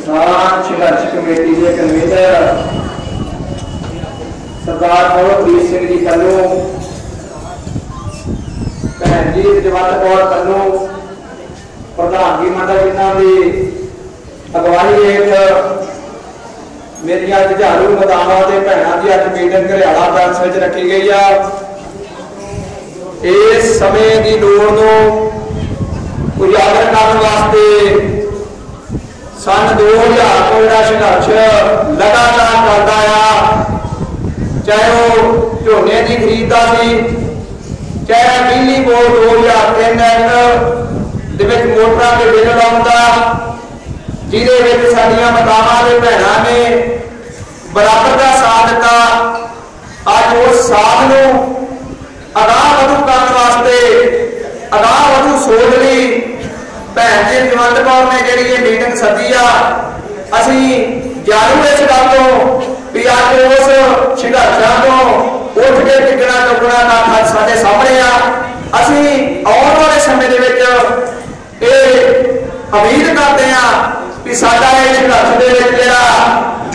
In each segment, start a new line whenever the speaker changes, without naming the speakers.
ਕਿਸਾਨ ਸੰਘਰਸ਼ ਕਮੇਟੀ ਦੇ ਕਨਵੀਨਰ, ਸਰਦਾਰ ਕੌਰਪ੍ਰੀਤ ਸਿੰਘ ਜੀ ਕੱਲੂ ਭੈਣ ਜੀ ਜਵਾਨ ਕੌਰ ਕੱਲੂ ਪ੍ਰਧਾਨਗੀ ਮੰਡਲ ਜਿਨ੍ਹਾਂ ਦੀ ਅਗਵਾਈ ਹੇਠ ਮੇਰੀਆਂ ਜੁਝਾਰੂ ਮਤਾਵਾਂ ਤੇ ਭੈਣਾਂ ਦੀ ਅੱਜ ਮੀਟਿੰਗ ਘਰਿਆਲਾ ਪੈਲਸ ਵਿੱਚ ਰੱਖੀ ਗਈ ਆ। ਇਸ ਸਮੇਂ ਦੀ ਲੋੜ ਨੂੰ ਉਜਾਗਰ ਕਰਨ ਵਾਸਤੇ ਸਨ 2000 ਤੋਂ ਜਿਹੜਾ ਸੰਘਰਸ਼ ਲਗਾਤਾਰ ਚੱਲਦਾ ਆ। ਚਾਹੇ ਉਹ ਝੋਨੇ ਦੀ ਖਰੀਦਦਾ ਸੀ, ਚਾਹੇ ਬਿਜਲੀ ਬੋਰਡ 2003 ਐਕਟ ਦੇ ਵਿੱਚ ਮੋਟਰਾਂ ਦੇ ਬਿੱਲ ਲਾਉਂਦਾ, ਜਿਹਦੇ ਵਿੱਚ ਸਾਡੀਆਂ ਮਾਤਾਵਾਂ ਦੇ ਭੈਣਾਂ ਨੇ ਬਰਾਬਰ ਦਾ ਸਾਥ ਦਿੱਤਾ। ਅੱਜ ਉਸ ਸਾਥ ਨੂੰ ਅਗਾਹ ਵਧੂ ਕਰਨ ਵਾਸਤੇ, ਅਗਾਹ ਵਧੂ ਸੋਚ ਲਈ ਭੈਣ ਜੀ ਜਵੰਦ ਕੌਰ ਨੇ ਜਿਹੜੀ ਇਹ ਮੀਟਿੰਗ ਸੱਦੀ ਆ, ਅਸੀਂ ਜਾਣੂ ਇਸ ਗੱਲ ਤੋਂ ਵੀ ਅੱਜ ਉਸ ਸੰਘਰਸ਼ਾਂ ਤੋਂ ਉੱਠ ਕੇ ਟਿਕਣਾ ਟੁਕਣਾ ਨਾ ਸਾਡੇ ਸਾਹਮਣੇ ਆ। ਅਸੀਂ ਆਉਣ ਵਾਲੇ ਸਮੇਂ ਦੇ ਵਿੱਚ ਇਹ ਉਮੀਦ ਕਰਦੇ ਆ ਕਿ ਸਾਡਾ ਇਹ ਸੰਘਰਸ਼ ਦੇ ਵਿੱਚ ਜਿਹੜਾ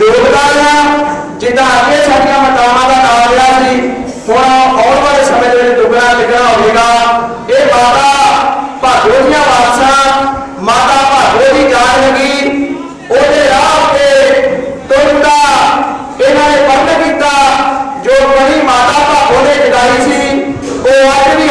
ਯੋਗਦਾਨ ਆ ਜਿੱਦਾਂ ਅੱਗੇ ਸਾਡੀਆਂ ਮਤਾਵਾਂ ਦਾ ਨਾਮ ਲਿਆ ਸੀ ਹੁਣ ਆਉਣ ਵਾਲੇ ਸਮੇਂ ਦੇ ਵਿੱਚ ਦੁੱਗਣਾ ਲਿਖਣਾ ਹੋਵੇਗਾ ਇਹ ਮਾਤਾ ਭਾਗੋ ਦੀਆਂ ਵਾਰਸਾਂ ਮਾਤਾ ਭਾਗੋ ਦੀ ਜਾਨ ਲੱਗੀ ਉਹਦੇ ਰਾਹ ਤੇ ਤੁਰਦਾ ਇਹਨਾਂ ਨੇ ਪਰਮ ਕੀਤਾ ਜੋ ਬੜੀ ਮਾਤਾ ਭਾਗੋ ਨੇ ਜਗਾਈ ਸੀ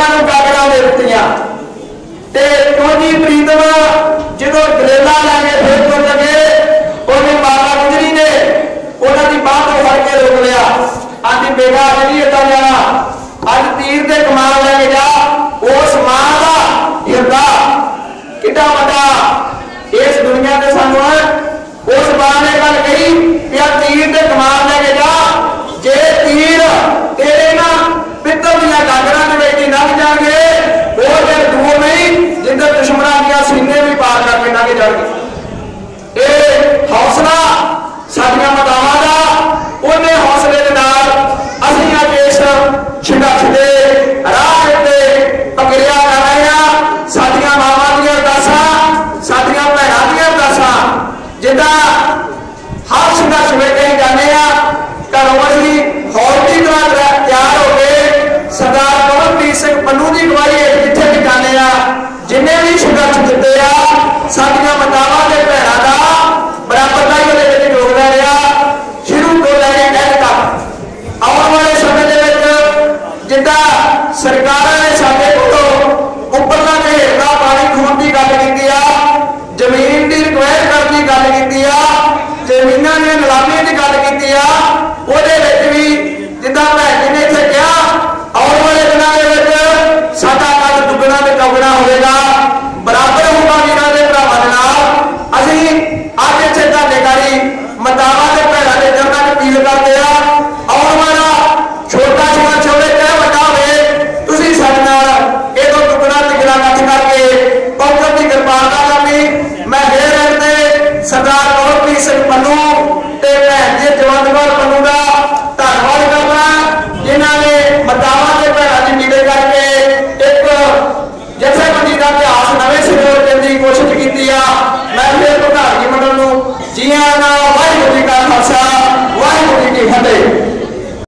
ਉਹਨਾਂ ਨੂੰ ਗਾਗਰਾਂ ਦੇ ਦਿੱਤੀਆਂ। ਤੇ ਟੋਨੀ ਪ੍ਰੀਤਮ ਜਦੋਂ ਗਲੇਲਾ ਲੈ ਕੇ ਫੇਰ ਟੁੱਟ ਗਏ ਉਹਨੇ ਮਾਤਾ ਗੁਜਰੀ ਨੇ ਉਹਨਾਂ ਦੀ ਬਾਹ ਤੋਂ ਫੜ ਕੇ ਰੋਕ ਲਿਆ। ਆਂਦੀ ਬੇਗਾ ਨਹੀਂ ਏਦਾਂ ਜਾਣਾ। ਅੱਜ ਤੀਰ ਤੇ ਕਮਾਲ ਲੈ ਕੇ ਜਾ। ਉਸ ਮਾਂ ਦਾ ਹਿਰਦਾ ਕਿੱਡਾ ਵੱਡਾ ਇਸ ਦੁਨੀਆ ਤੇ ਸਾਨੂੰ ਉਸ ਮਾਂ ਨੇ ਗੱਲ ਕਹੀ ਕਿ ਆ ਤੀਰ ਤੇ ਕਮਾਲ ਲੈ ਕੇ ਜਾ ਜੇ ਤੀਰ ਤੇਰੇ ਨਾ ਪਿੱਤਲ ਦੀਆਂ ਗਾਗਰਾਂ ਦੇ ਵਿੱਚ ਹੀ ਲੰਘ ਜਾਣਗੇ ਉਹ ਦਿਨ ਦੂਰ ਨਹੀਂ ਜਿੰਦੇ ਦੁਸ਼ਮਣਾਂ ਦੀਆਂ ਸੀਨੇ ਵੀ ਪਾਰ ਕਰਕੇ ਲੰਘ ਇਹ ਹੌਸਲਾ ਸਾਡੀਆਂ ਮਾਤਾਵਾਂ ਦਾ, ਉਹਨੇ ਹੌਸਲੇ ਦੇ ਨਾਲ ਅਸੀਂ ਅੱਜ ਇਸ ਸੰਘਰਸ਼ ਦੇ ਰਾਹ ਤੇ ਪਕੜਿਆ ਕਰ ਰਹੇ ਹਾਂ। ਸਾਡੀਆਂ ਮਾਵਾਂ ਦੀਆਂ ਅਰਦਾਸਾਂ, ਸਾਡੀਆਂ ਭੈਣਾਂ ਦੀਆਂ ਅਰਦਾਸਾਂ, ਜਿੱਦਾਂ ਹਰ ਸੰਘਰਸ਼ ਵਿੱਚ ਅਸੀਂ ਜਾਂਦੇ ਆ ਘਰੋਂ ਅਸੀਂ ਹੌਲ ਦੀ ਤਰ੍ਹਾਂ ਤਿਆਰ ਹੋ ਕੇ ਸਰਦਾਰ ਕਮਲਪ੍ਰੀਤ ਸਿੰਘ ਪੰਨੂ ਦੀ ਅਗਵਾਈ ਹੇਠ ਜਿੱਥੇ ਵੀ ਜਾਂਦੇ ਆ ਜਿੰਨੇ ਵੀ ਸੰਘਰਸ਼ ਦਿੱਤੇ ਆ ਸਾਡੀਆਂ ਮਾਤਾਵਾਂ ਦੇ ਭੈਣਾਂ ਦਾ ਬਰਾਬਰ ਦਾ ਹੀ ਉਹਦੇ ਵਿੱਚ ਯੋਗਦਾਨ ਰਿਹਾ ਸ਼ੁਰੂ ਤੋਂ ਲੈ ਕੇ ਐਂਡ ਤੱਕ ਆਉਣ ਵਾਲੇ ਸਮੇਂ ਦੇ ਵਿੱਚ ਜਿੱਦਾਂ ਸਰਕਾਰਾਂ ਨੇ ਸਾਡੇ ਕੋਲੋਂ ਉੱਪਰਲਾ ਤੇ ਹੇਠਲਾ ਪਾਣੀ ਖੂਨ ਦੀ ਗੱਲ ਕੀਤੀ ਆ ਜ਼ਮੀਨ ਦੀ ਰਿਕੁਆਇਰ ਕਰਨ ਦੀ ਗੱਲ ਕੀਤੀ ਆ ਜ਼ਮੀਨਾਂ ਦੀਆਂ ਦੀ ਗੱਲ ਕੀਤੀ ਆ ਉਹਦੇ ਵਿੱਚ ਵੀ ਜਿੱਦਾਂ ਮੈਂ haɗe